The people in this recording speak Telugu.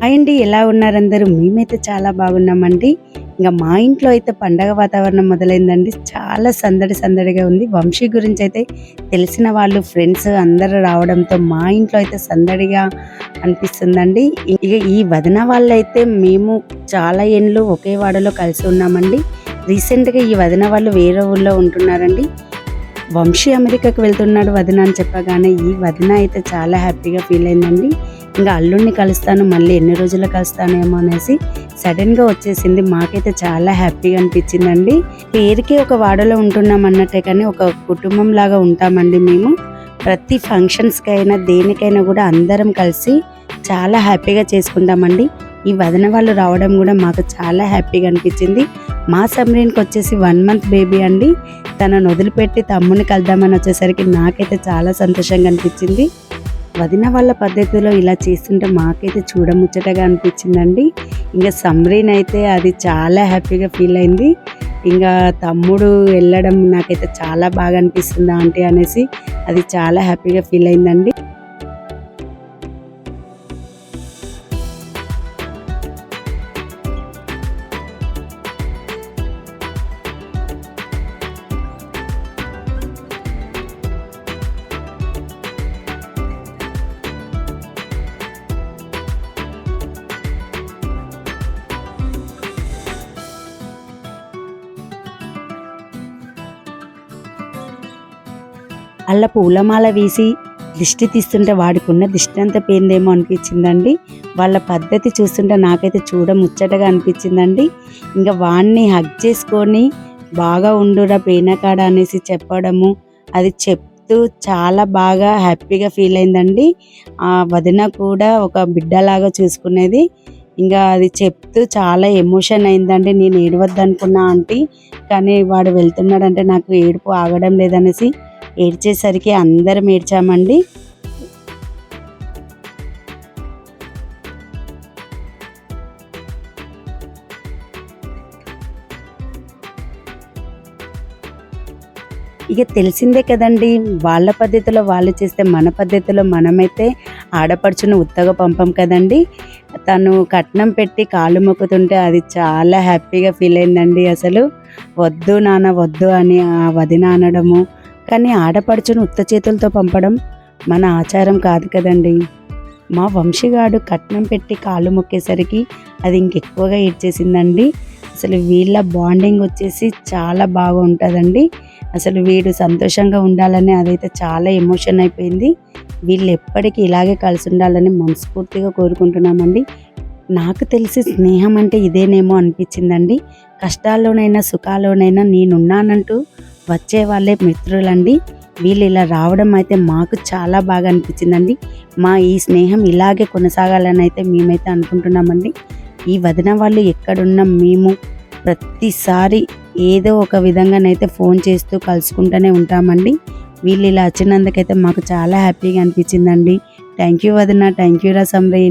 హాయ్ అండి ఎలా ఉన్నారు అందరూ? మేమైతే చాలా బాగున్నామండి. ఇంకా మా ఇంట్లో అయితే పండగ వాతావరణం మొదలైందండి. చాలా సందడి సందడిగా ఉంది. వంశీ గురించి అయితే తెలిసిన వాళ్ళు ఫ్రెండ్స్ అందరూ రావడంతో మా ఇంట్లో అయితే సందడిగా అనిపిస్తుందండి. ఇక ఈ వదిన వాళ్ళు అయితే మేము చాలా ఏండ్లు ఒకే వాడలో కలిసి ఉన్నామండి. రీసెంట్గా ఈ వదిన వాళ్ళు వేరే ఊళ్ళో ఉంటున్నారండి. వంశీ అమెరికాకు వెళ్తున్నాడు వదిన అని చెప్పగానే ఈ వదిన అయితే చాలా హ్యాపీగా ఫీల్ అయిందండి. ఇంకా అల్లుడిని కలుస్తాను మళ్ళీ ఎన్ని రోజులు కలుస్తానేమో అనేసి సడన్గా వచ్చేసింది. మాకైతే చాలా హ్యాపీగా అనిపించిందండి. పేరుకే ఒక వాడలో ఉంటున్నాం అన్నట్టే కానీ ఒక కుటుంబం లాగా ఉంటామండి మేము. ప్రతి ఫంక్షన్స్కి అయినా దేనికైనా కూడా అందరం కలిసి చాలా హ్యాపీగా చేసుకుంటామండి ఈ వదన వాళ్ళు రావడం కూడా మాకు చాలా హ్యాపీగా అనిపించింది. మా సమ్రీన్కి వచ్చేసి వన్ మంత్ బేబీ అండి. తనను వదిలిపెట్టి తమ్ముని కలుద్దామని వచ్చేసరికి నాకైతే చాలా సంతోషంగా అనిపించింది. వదిన వాళ్ళ పద్ధతిలో ఇలా చేస్తుంటే మాకైతే చూడముచ్చటగా అనిపించిందండి. ఇంకా సమ్రీన్ అయితే అది చాలా హ్యాపీగా ఫీల్ అయింది. ఇంకా తమ్ముడు వెళ్ళడం నాకైతే చాలా బాగా అనిపిస్తుంది ఆంటీ అనేసి అది చాలా హ్యాపీగా ఫీల్ అయిందండి. అల్ల పూలమాల వేసి దిష్టి తీస్తుంటే వాడికి ఉన్న దిష్టి అంతా పోయిందేమో అనిపించిందండి. వాళ్ళ పద్ధతి చూస్తుంటే నాకైతే చూడ ముచ్చటగా అనిపించిందండి. ఇంకా వాడిని హగ్ చేసుకొని బాగా ఉండురా పేనకాడ అనేసి చెప్పడము అది చెప్తూ చాలా బాగా హ్యాపీగా ఫీల్ అయిందండి. ఆ వదిన కూడా ఒక బిడ్డలాగా చూసుకునేది. ఇంకా అది చెప్తూ చాలా ఎమోషన్ అయిందండి. నేను ఏడవద్దు అనుకున్నా ఆంటీ కానీ వాడు వెళ్తున్నాడంటే నాకు ఏడుపు ఆగడం లేదనేసి ఏడ్చేసరికి అందరం ఏడ్చామండి. ఇక తెలిసిందే కదండి వాళ్ళ పద్ధతిలో వాళ్ళు చేస్తే మన పద్ధతిలో మనమైతే ఆడపడుచును ఉత్తగా పంపం కదండి. తను కట్నం పెట్టి కాలు మొక్కుతుంటే అది చాలా హ్యాపీగా ఫీల్ అయిందండి అసలు. వద్దు నాన్న వద్దు అని ఆ వదిన అనడము కానీ ఆడపడుచును ఉత్త చేతులతో పంపడం మన ఆచారం కాదు కదండి. మా వంశీగాడు కట్నం పెట్టి కాళ్ళు మొక్కేసరికి అది ఇంకెక్కువగా ఏడ్చేసిందండి. అసలు వీళ్ళ బాండింగ్ వచ్చేసి చాలా బాగుంటుందండి. అసలు వీడు సంతోషంగా ఉండాలని అదైతే చాలా ఎమోషన్ అయిపోయింది. వీళ్ళు ఎప్పటికీ ఇలాగే కలిసి ఉండాలని మనస్ఫూర్తిగా కోరుకుంటున్నామండి. నాకు తెలిసి స్నేహం అంటే ఇదేనేమో అనిపించిందండి. కష్టాల్లోనైనా సుఖాల్లోనైనా నేనున్నానంటూ వచ్చే వాళ్ళే మిత్రులండి. వీళ్ళు ఇలా రావడం అయితే మాకు చాలా బాగా అనిపించిందండి. మా ఈ స్నేహం ఇలాగే కొనసాగాలని అయితే మేమైతే అనుకుంటున్నామండి. ఈ వదిన వాళ్ళు ఎక్కడున్నా మేము ప్రతిసారి ఏదో ఒక విధంగానైతే ఫోన్ చేస్తూ కలుసుకుంటూనే ఉంటామండి. వీళ్ళు ఇలా వచ్చినందుకైతే మాకు చాలా హ్యాపీగా అనిపించిందండి. థ్యాంక్ యూ వదిన థ్యాంక్ యూ రా సమ్రీ